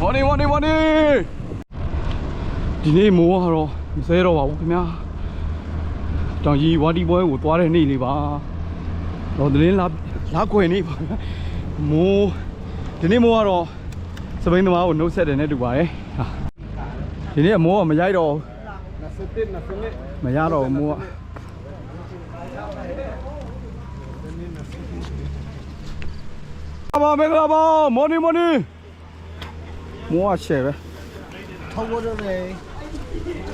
မော်နီမော်နီမော်နီဒီနေ့မိုးကတော့မစဲတော့ပါဘူးခင်ဗျာတောင်ကြီးဝါဒီပွဲကိုသွားတဲ့နေ့လေးပါတော့တလင်းလာလာကွယ်နေပါခင်ဗျာမိုးဒီနေ့မိုးကတော့စပိန်သမားကိုနှုတ်ဆက်တယ်နဲ့တူပါတယ်ဟာဒီနေ့အမိုးကမရိုက်တော့ဘူးမရတော့ဘူးမိုးကပါမင်္ဂလာပါမော်နီမော်နီ မိုးကရှယ်ပဲထုတ်ဖို့တော့လေ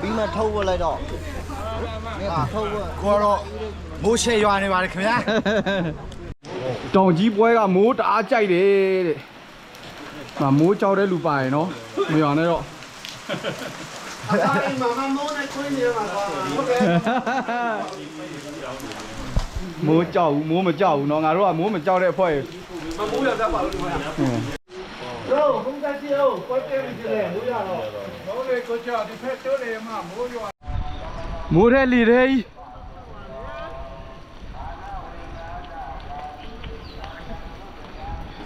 ပြီးမှထုတ်ဖို့လိုက်တော့အာထုတ်ဖို့ကိုကတော့မိုးရှယ်ရွာနေပါတယ်ခင်ဗျာတောင်ကြီးပွဲကမိုးတအားကြိုက်တယ်တဲ့။မမိုးကြောက်တဲ့လူပါရင်နော်။မရွာနဲ့တော့အိမ်မှာမမိုးနဲ့ခွင်းနေမှာကွာဟုတ်ကဲ့မိုးကြောက်ဘူးမိုးမကြောက်ဘူးနော်ငါတို့ကမိုးမကြောက်တဲ့အဖွဲ့တို့ ဘုံကစီရောကွက်တယ်ကြည့်လေမိုးရတော့မိုးတဲ့လေတဲ့ကြီး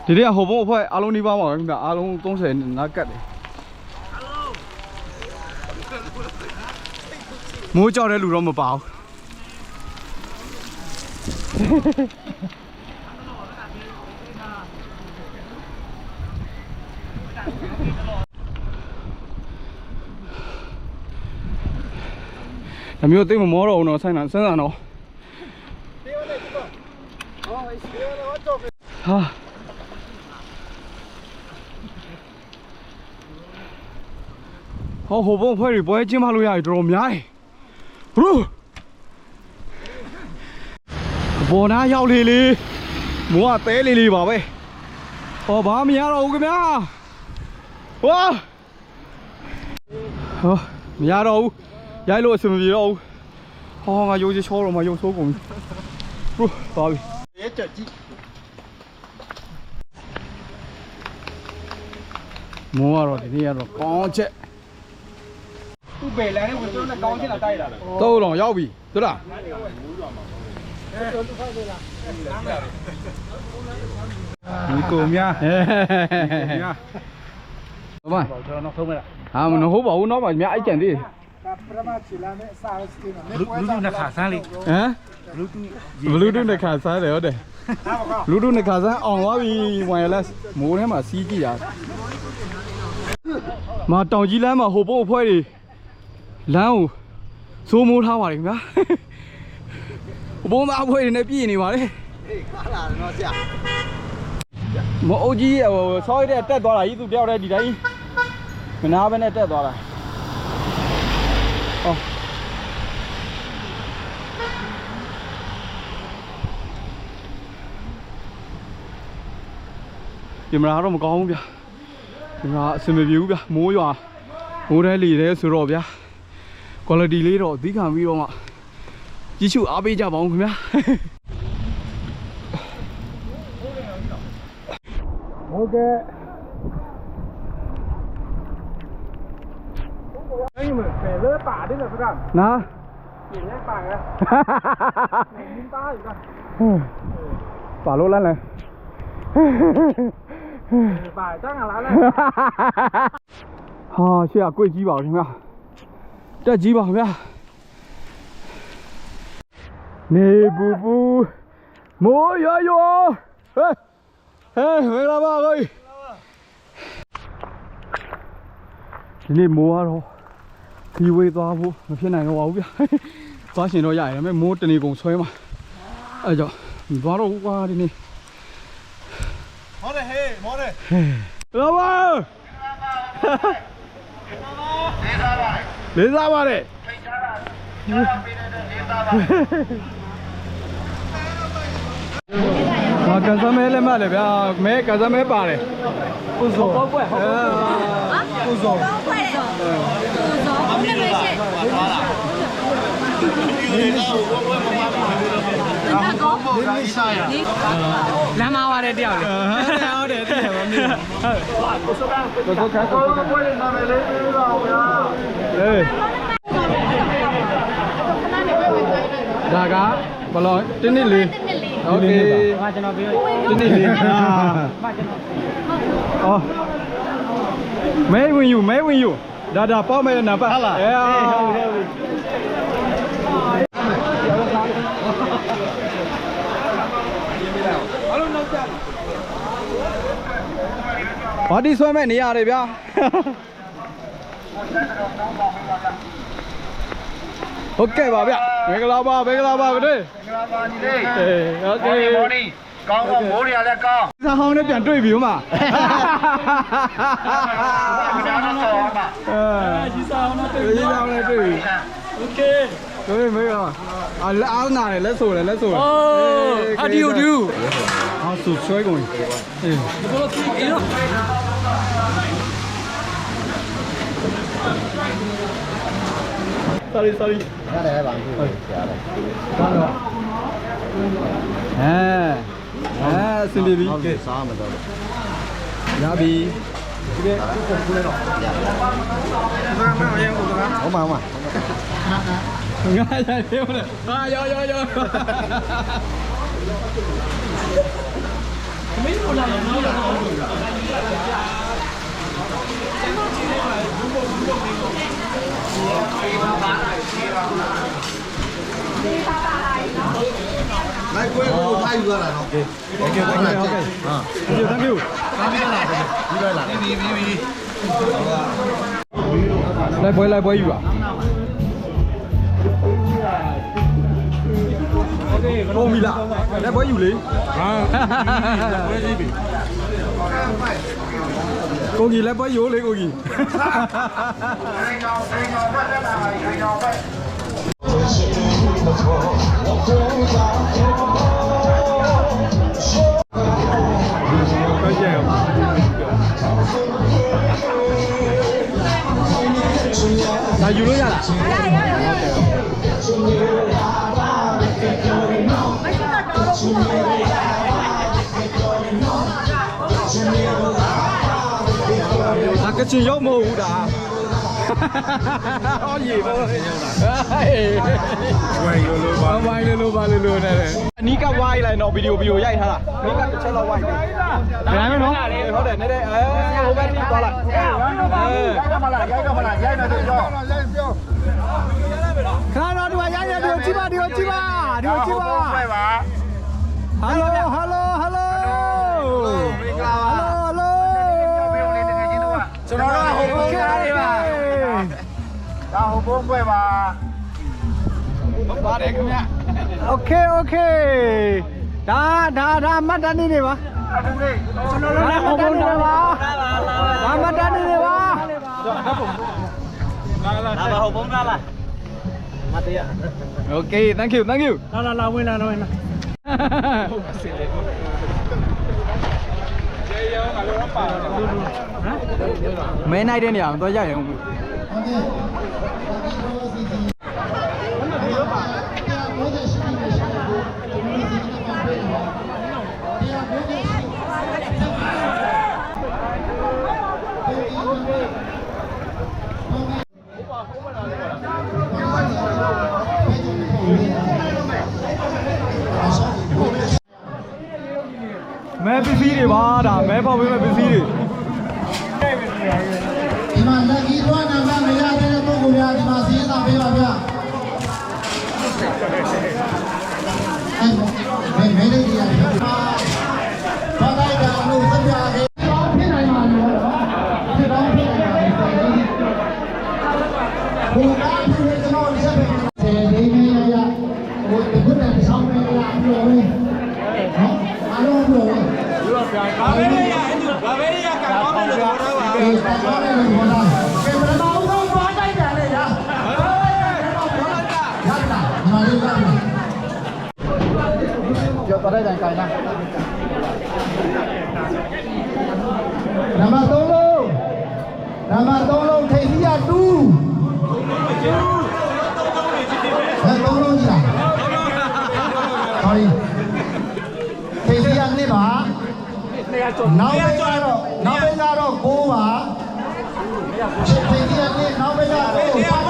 ဒီနေ့ကဟိုဘုံအဖွဲ့အားလုံးဒီပါမှာပဲခင်ဗျအားလုံး30နားကတ်တယ်မိုးကြောက်တဲ့လူတော့မပါဘူး မျိုးသိပ်မမောတော့ဘူးတော့ဆိုင်တာစမ်းစာတော့ဟာဟောဟိုဘုံဖွဲ့တွေပွဲကျင်းမလို့ရပြီတော်တော်များတယ်ဘရူဘောနာရောက်လေလေမိုးကတဲလေလေပါပဲဟောဘာမရတော့ဘူးခင်ဗျာဝါဟောမရတော့ဘူး ရိုက်လို့အဆင်မပြေတော့ဘူးဟောငါရိုးချချောတော့မှရုပ်ဆိုးကုန်ပြီဟိုသွားပြီရဲကြကြည့်မိုးကတော့ဒီနေ့ကတော့ကောင်းချက်ဥပေလန်နဲ့ဝင်ကျုံးနဲ့ကောင်းချင်တာတိုက်လာတယ်တော့တော့ရောက်ပြီတို့လားဒီကိုမြဟဲ့ဘာကျွန်တော်နောက်ဆုံးမဲ့လားဟာမဟုတ်ပါဘူးတော့ပါမြအိုက်ကြံသေးတယ်ပရမချီ လာနဲ့စာစကင်းနဲ့လူလူနဲ့ခါဆန်းလေးဟမ်လူတူဘလူးတူးနဲ့ခါစားတယ်ဟုတ်တယ်ဘလူးတူးနဲ့ခါစားအောင်သွားပြီ wireless မိုးထဲမှာစီးကြည့်ရမတောင်ကြီးလမ်းမှာဟိုဘုံအဖွဲတွေလမ်းကိုစိုးမိုးထားပါတယ်ခင်ဗျာဟိုဘုံသားအဖွဲတွေနဲ့ပြည်နေပါလေဟေးခါလာတော့ဆရာမအုပ်ကြီးဟိုဆောက်ရတဲ့တက်သွားတာကြီးသူတယောက်တည်းဒီတိုင်းမနာဘဲနဲ့တက်သွားတာ ဟောဒီမလားတော့မကောင်းဘူးဗျာဒီမလားအဆင်မပြေဘူးဗျာမိုးရွာမိုးထဲလေတယ်ဆိုတော့ဗျာ quality လေးတော့အသီးခံပြီးတော့မှကြီးစုအားပေးကြပါဦးခင်ဗျာ ဟုတ်ကဲ့အဲ့မှာပဲလေပါ တယ်လားဗျာနာပြင်လဲပါကမင်းသားရပါလို့လမ်းလဲပါတန်းလာလဲဟာရှေ့ကကိုယ်ကြီးပါခင်ဗျာတက်ကြီးပါခင်ဗျာနေပူပူမိုးရွာရွာဟဲ့ဟဲ့မင်္ဂလာပါကိုကြီးဒီနေ့မိုးကတော့ ခီးဝေးသွားဖို့မဖြစ်နိုင်တော့ပါဘူးဗျာသွားရှင်တော့ရရတယ်ဒါပေမဲ့မိုးတနေကုန်ဆွဲမှာအဲကြောင့်မသွားတော့ဘူးကွာဒီနေ့မော်တယ်ဟေးမော်တယ်လာပါလေးစားပါလေးဟာကန်စမဲလည်းမလည်းဗျာမဲကန်စမဲပါတယ်ဥစ္စာ ပြီးတော့ပါသွားတာဒီလေကဘဝမမမဘူးလို့ပြောတာဘုံဘုံတိုင်းဆိုင်ရလမ်းမဝါတဲ့တယောက်လေဟုတ်တယ်ဟုတ်တယ်မမီးဟုတ်ကိုစတာကိုကိုပွဲနာမည်လေးပြီးတော့ဗျာလေဒါကဘလောတင်းနစ်လေးโอเคဟာကျွန်တော်ပြောတင်းနစ်လေးဟာမကျွန်တော်အော်မဲဝင်ယူမဲဝင်ယူ ဒါဒါပေါ့မဲ့နံပါတ်ဟုတ်လားအေးဟုတ်ပြီဘာဒီဆွဲမဲ့နေရတယ်ဗျာဟုတ်ကဲ့ပါဗျမင်္ဂလာပါမင်္ဂလာပါဗျာ မင်္ဂလာပါညီလေး အေးโอเค မော် con con bố đi ra con sao ờ. không nó chẳng truy biểu mà chỉ sao nó truy chỉ sao nó truy ok Đấy mấy rồi. À lỡ áo này lỡ sủ này lỡ sủ. Oh, ờ, how do you do? Áo sủ chơi rồi. Ừ. Sorry sorry. Ra đây bạn. Ừ. Ra đây. À. တယ်လက်ဆိုတယ်လက်ဆိုတယ်အိုး how do you do ဟာဆူဆွဲကုန်အေး sorry sorry ရတယ်ပါဘူးဆရာလေအဲအဲအဆင်ပြေပြီဟု တ်ကဲ့စားမတော့ရပြီဒီကဟုတ်ပါဟုတ်ပါငါရနေမလဲဟာရောရောရောလိုက်ကွဲကိုထားယူရတာနော် Thank you thank you ဟုတ်ကဲ့ဟာ Thank you thank you ကားပြလာတယ်ဒီပဲလာပြီပြီပြီလိုက်ပွဲလိုက်ပွဲယူပါပုံပြီလားလ က်ပွဲယူလေဟာလက်ပွဲကြီးပြီကိုကြီးလက်ပွဲယူလေကိုကြီးခိုင်အော င်ခိုင်အောင်ဖတ်တတ်တာခိုင်အောင်ဖတ်ဟုတ်ကဲ့ဒါယူလို့ရလားရရရရအကချင်ရောက်မဟုတ်ဘူးဒါဟောရေပါဟေးဝိုင်းလိုလိုပါဝိုင်းလိုလိုပါလိုလိုနဲ့အနီးကဝိုင်းလိုက်တော့ဗီဒီယိုဗီဒီယိုရိုက်ထားတာအနီးကတစ်ချက်လောက်ဝိုင်းတယ်ဒါမှမဟုတ်ဟုတ်တယ်နည်းနည်းအဲဟိုဘက်ထိသွားလိုက်အဲရိုက်တော့မလားရိုက်တော့မလားရိုက်မယ်ဆိုတော့ရိုက်ပြောခဏတော့ဒီမှာရိုက်ရဒီကိုကြည့်ပါဒီကိုကြည့်ပါဒီကိုကြည့်ပါပဲပါဟယ်လိုဟယ်လိုဟယ်လိုမင်္ဂလာပါဟယ်လိုကျွန်တော်တို့ဟိုဘုံကားတွေပါ ဒါဟိုဘုံပွဲပါ ပါတယ်ခင်ဗျ โอเคโอเคဒါဒါဒါမှတ်တမ်းနေနေပါ အခုလေး ကျွန်တော်တို့လည်းဟိုဘုံနေပါဒါမှတ်တမ်းနေနေပါ โอเค thank you thank you လာလာလာဝင်လာဝင်လာ မဲနိုင်တဲ့နေရာမှာသွားရရင်ဟုတ်ဘူး မဲပစ္စည်းတွေပါဒါမဲပေါက်ပေးမဲ့ပစ္စည်းတွေ စီးစာပေးပါဗျာအဲမဲမဲလေးကြီးရတယ်ဘာသာတာလို့သပြားခဲ့ဖြစ်နိုင်ပါလို့ဖြစ်တော့ဖြစ်နို ကျော်တော်တဲ့တိုင်နာနံပါတ်3လုံးနံပါတ်3လုံးထိပ်စီရ2ဘယ်3လုံးကြီးလား sorry ထိပ်စီရ2ပါနောက်ပဲကြတော့နောက်ပဲကြတော့9ပါထိပ်စီရ2နောက်ပဲကြတော့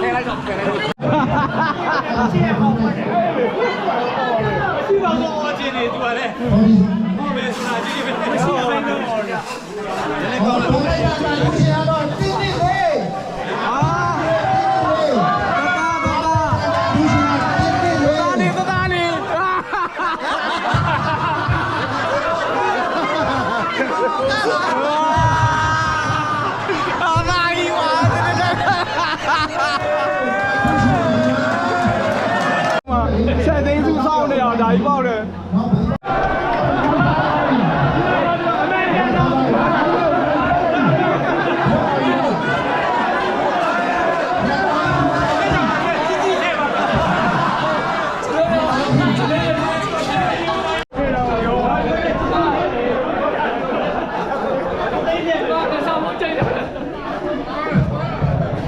ခဲလိုက်တော့ခဲလိုက်တော့ရှင်းအောင်ပါရှင်းအောင်ပါချင်းနေသူကလည်းဟုတ်ပဲစာကြည့်ပဲမရှိအောင်ပါတော့ဒါလည်းကောင်းတယ်ဘုရားရှင်ကတော့တိတိလေးအာ Oh, 来爆了。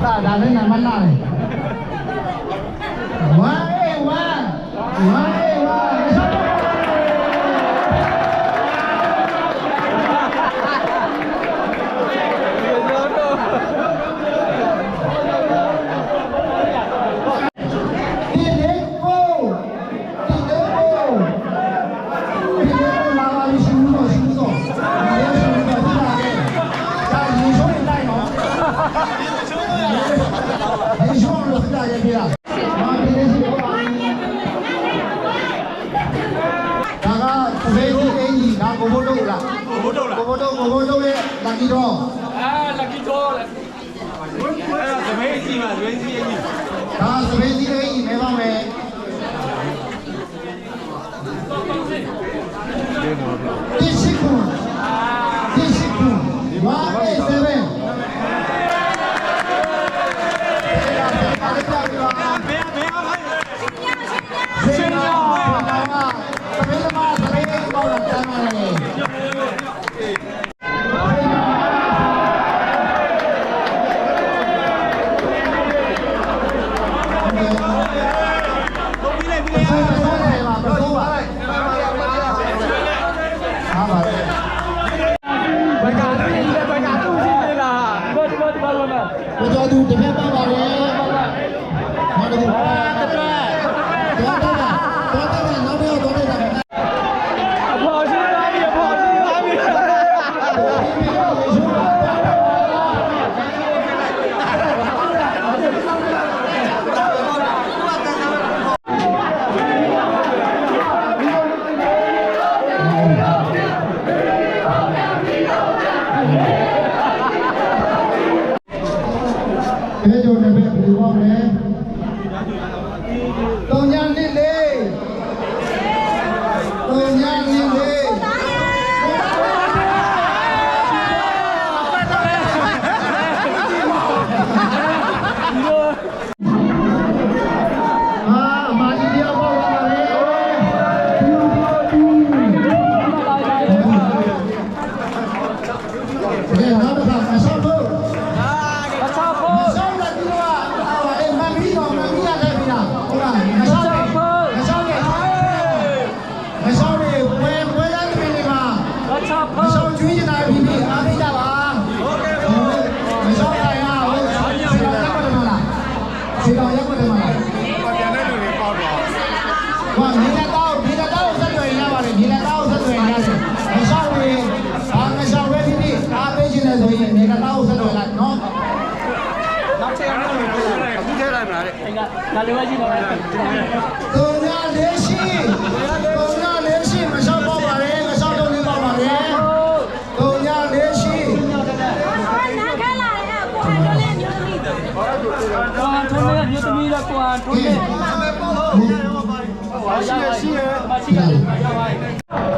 大家在那慢慢的，哇哎哇哇！lucky doll အဲ့ဒါသမီးကြီးမှာသမီးကြီးအကြီးဒါသမီးကြီးလေးကြီးမဲပါမယ်ဒီနော် ခဲကြောတဲ့ဘက်ဘယ်လိုပါမလဲ ဒါလိုပဲရှိပါမယ်။ပုံရလေးရှိပုံရလေးရှိမရှောက်ပါပါနဲ့မရှောက်တော့နေပါပါနဲ့။ပုံရလေးရှိနားခက်လာတယ်ကိုဟန်တို့လေးမျိုးသမီး။ဟာထုံးလေးမျိုးသမီးတော့ကိုဟန်ထုံးလေး။ဟုတ်ပါပါ။ရှိရရှိရမရှိရရပါရဲ့။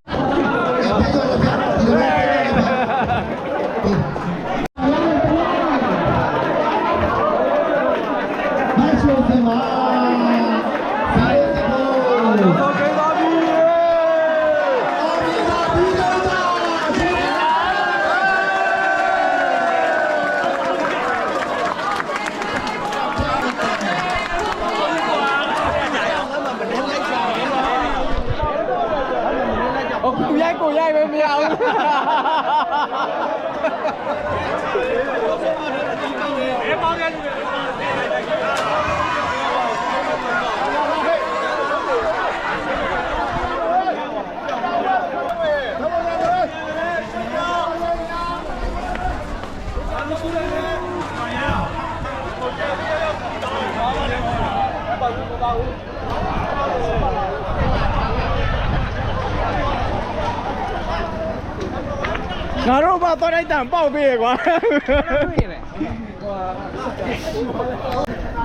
န်ပေါက်ပေးရကွာ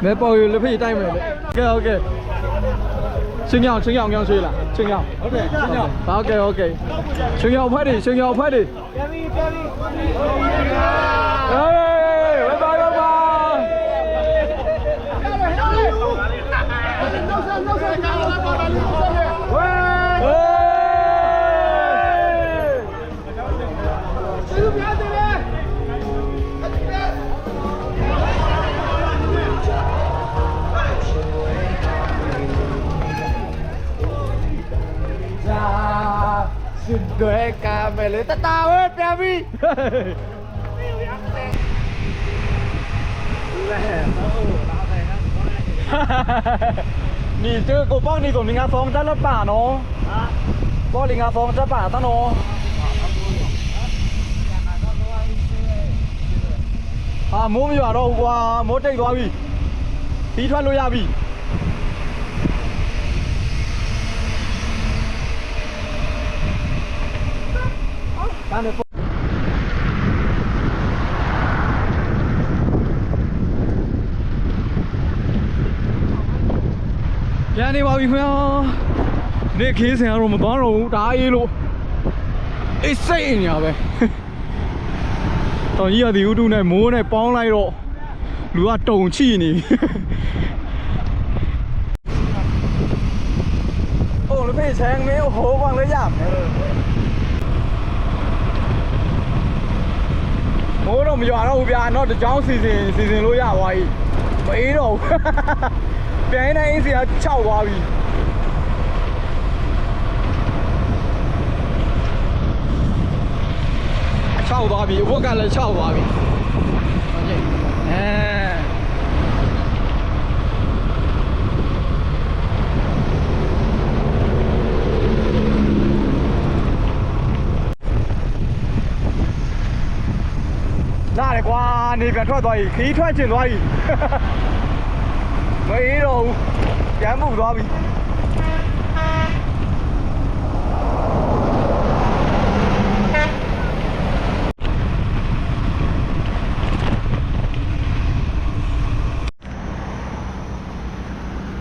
မဲပေါက်ရလက်ဖေးတိုက်မယ်လေကဲโอเคချင်းရောက်ချင်းရောက်အောင်ရွှေးလားချင်းရောက်ဟုတ်တယ်ချင်းရောက်โอเคโอเคချင်းရောက်ဖက်တွေချင်းရောက်ဖက်တွေပြန်ပြီပြန်ပြီဟေး ด้วยกาเมลตาตาเว้ยแปมี่นี่เจอกูป้องนี่กูมีงาฟองจ้าละป่าเนาะป้องลิงาฟองจ้าป่าตั้งเนาะอ่ามูมอยู่อะเราะว่ามูเต็งตัวพี่พี่วันลุยอะพี่ ပြန်နေပါပြီခင်ဗျာနေ့ခင်းစင်ကတော့မသွားတော့ဘူးဒါအေးလို့အေးစိတ်ညာပဲ တော်ကြီးရသည်ဥတုနဲ့မိုးနဲ့ပေါင်းလိုက်တော့လူကတုံချိနေ โอ้แล้วพี่แชงนี้โอ้โหวางเลยยาก မိုးတော့မရွာတော့ဘူးဗျာတော့တကြောင်းစီစဉ်စီစဉ်လို့ရသွားပြီမအေးတော့ဘူးပြန်နေအင်းစီက6သွားပြီ6သွားပြီအဝတ်ကလည်း6သွားပြီဟုတ်ကဲ့အဲလာတယ်ကွာ နေပြန်ထွက်သွားပြီခီးထွက်ကျင်သွားပြီမအေးတော့ဘူးပြန်မှုသွားပြီ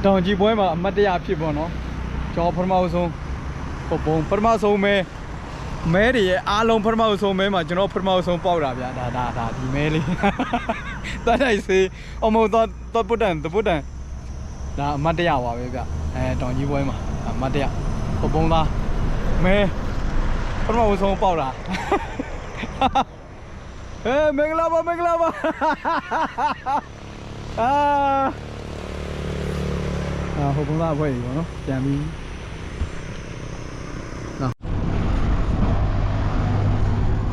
တောင်ကြီးပွဲမှာအမတ်တရဖြစ်ပေါ့နော်ကျွန်တော်ပထမဆုံးဟိုပုံပထမဆုံးမဲ မဲတွေရဲ့အားလုံးပထမဆုံးမဲမှာကျွန်တော်ပထမဆုံးပေါက်တာဗျာဒါဒါဒါဒီမဲလေးတတ်နိုင်စေအမောတော့တော့ပုတ္တန်တပုတ္တန်ဒါအမတ်တရပါပဲဗျအဲတောင်ကြီးပွဲမှာအမတ်တရဟိုပုံသားမဲပထမဦးဆုံးပေါက်တာအဲမင်္ဂလာပါမင်္ဂလာပါအာအာဟိုပုံသားအဖွဲ့ကြီးပေါ့နော်ပြန်ပြီး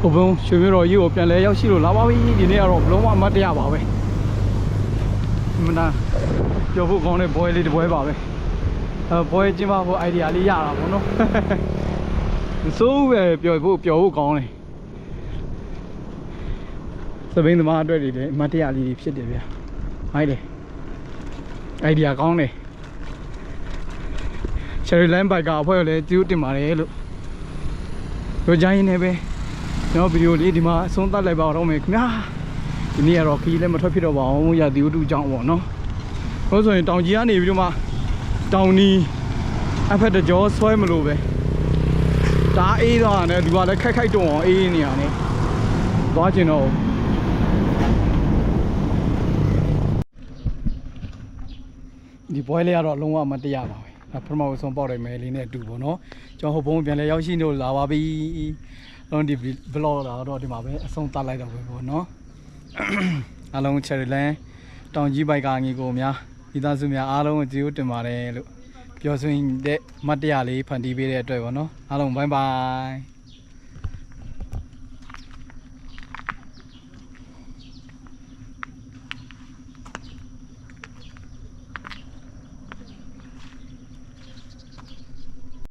ဟိုပုံရွှေမျိုးတော်ကြီးကိုပြန်လဲရောက်ရှိလို့လာပါပြီဒီနေ့ကတော့ဘလုံးဝအမတ်တရပါပဲမနာပြောဖို့ကောင်းတဲ့ဘွဲလေးတစ်ပွဲပါပဲအဲဘွဲကျင်းပဖို့ idea လေးရတာပေါ့နော်မစိုးဘူးပဲပြောဖို့ပြောဖို့ကောင်းတယ်သဘင်းသမားအတွက်တွေလည်းအမတ်တရလေးတွေဖြစ်တယ်ဗျာဟိုက်တယ် idea ကောင်းတယ် Cherry Line Bike ကအဖွဲ့ကိုလည်းကျေးဇူးတင်ပါတယ်လို့ပြောကြရင်လည်းပဲ ကျွန်တော်ဗီဒီယိုလေးဒီမှာအဆုံးသတ်လိုက်ပါတော့မယ်ခင်ဗျာဒီနေ့ကတော့ခီးလည်းမထွက်ဖြစ်တော့ပါဘူးရသည်ဥတုကြောင့်ပေါ့နော်ဟုတ်ဆိုရင်တောင်ကြီးကနေပြီးတော့မှတောင်နီအဖက်တကြောဆွဲမလို့ပဲဒါအေးသွားတယ်ဒီကလည်းခိုက်ခိုက်တုံအောင်အေးနေရတယ်သွားကျင်တော့ဒီပွဲလေးကတော့လုံးဝမတရားပါပဲဒါပထမဆုံးပေါက်တယ်မယ်လေးနဲ့အတူပေါ့နော်ကျွန်တော်ဟိုဘုံပြန်လဲရောက်ရှိလို့လာပါပြီ လုံးဒီ vlog လာတော့ဒီမှာပဲအဆုံးသတ်လိုက်တော့ပဲပေါ့နော်အားလုံး cherry land တောင်ကြီးဘိုက်ကငေကိုများမိသားစုများအားလုံးကိုကျေးဇူးတင်ပါတယ်လို့ပြောဆိုရင်တဲ့မတ်တရားလေးဖန်တီးပေးတဲ့အတွက်ပေါ့နော်အားလုံးဘိုင်ဘိုင်